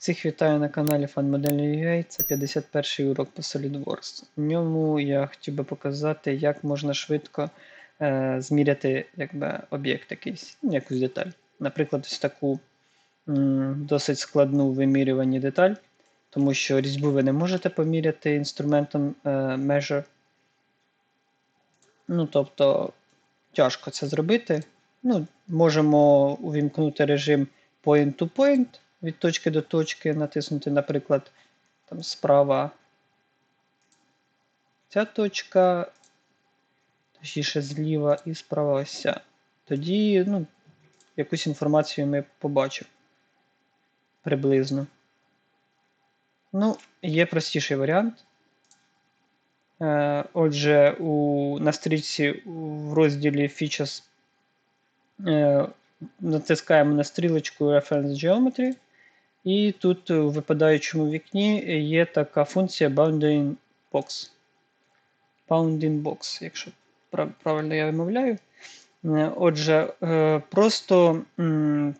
Всіх вітаю на каналі FunModel.ua. Це 51 урок по SolidWorks. В ньому я хотів би показати, як можна швидко е, зміряти якби, об'єкт якийсь, ну, якусь деталь. Наприклад, ось таку м, досить складну в вимірюванні деталь, тому що різьбу ви не можете поміряти інструментом е, Measure. Ну, тобто, тяжко це зробити. Ну, можемо увімкнути режим point to point від точки до точки, натиснути, наприклад, там справа ця точка, точніше зліва і справа ось ця. Тоді ну, якусь інформацію ми побачимо приблизно. Ну, є простіший варіант. Е, Отже, у, на стрічці в розділі Features е, натискаємо на стрілочку Reference Geometry, і тут у випадаючому вікні є така функція Bounding Box. Bounding Box, якщо правильно я вимовляю. Е, Отже, е, просто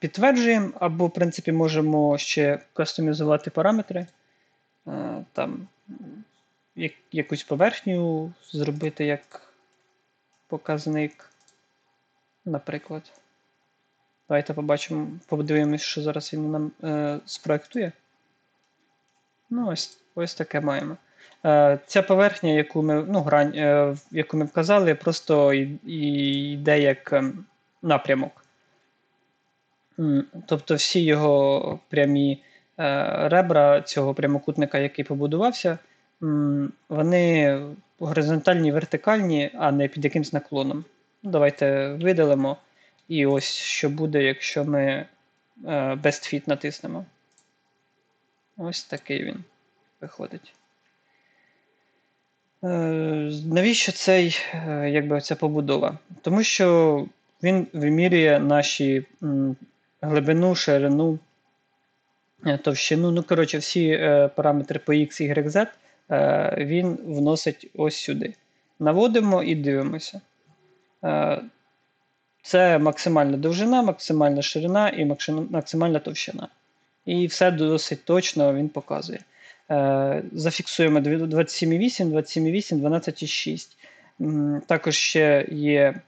підтверджуємо, або, в принципі, можемо ще кастомізувати параметри. Е, Там якусь поверхню зробити як показник, наприклад. Давайте побачимо, подивимось, що зараз він нам е, спроектує. Ну, ось, ось таке маємо. Е, ця поверхня, яку ми, ну, грань, е, яку ми вказали, просто і, і йде як ем, напрямок. Тобто всі його прямі е, ребра цього прямокутника, який побудувався, вони горизонтальні, вертикальні, а не під якимсь наклоном. Давайте видалимо. І ось що буде, якщо ми е, Best Fit натиснемо. Ось такий він виходить. Е, Навіщо цей, е, якби ця побудова? Тому що він вимірює наші глибину, ширину, товщину. Ну, коротше, всі параметри по X, Y, Z він вносить ось сюди. Наводимо і дивимося. Це максимальна довжина, максимальна ширина і максимальна товщина. І все досить точно він показує. Е, Зафіксуємо 27,8, 27,8, 12,6. Також ще є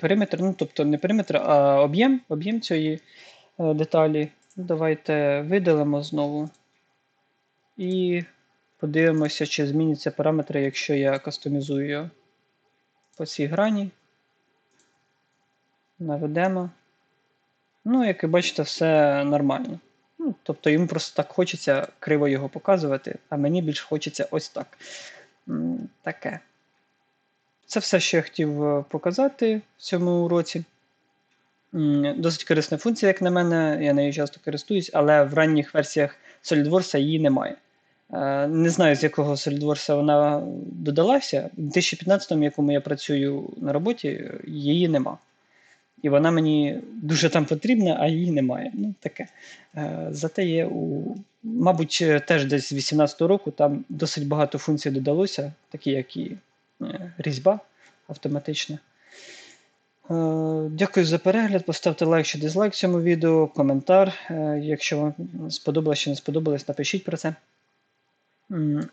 периметр, ну тобто не периметр, а об'єм, об'єм цієї е, деталі. Давайте видалимо знову. І подивимося, чи зміняться параметри, якщо я кастомізую його по цій грані. Наведемо. Ну, як ви бачите, все нормально. Ну, тобто йому просто так хочеться криво його показувати, а мені більш хочеться ось так. Таке. Це все, що я хотів е, показати в цьому уроці. Досить корисна функція, як на мене, я нею часто користуюсь, але в ранніх версіях SolidWorks її немає. Е, Не знаю, з якого SolidWorks вона додалася. У 2015, в якому я працюю на роботі, її нема. І вона мені дуже там потрібна, а її немає. Ну, таке. Е, Зате є у, мабуть, е, теж десь з 18-го року там досить багато функцій додалося, такі як і е, різьба автоматична. Дякую за перегляд. Поставте лайк чи дизлайк цьому відео, коментар. Якщо вам сподобалось чи не сподобалось, напишіть про це.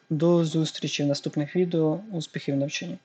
До зустрічі в наступних відео. Успіхів навчанні!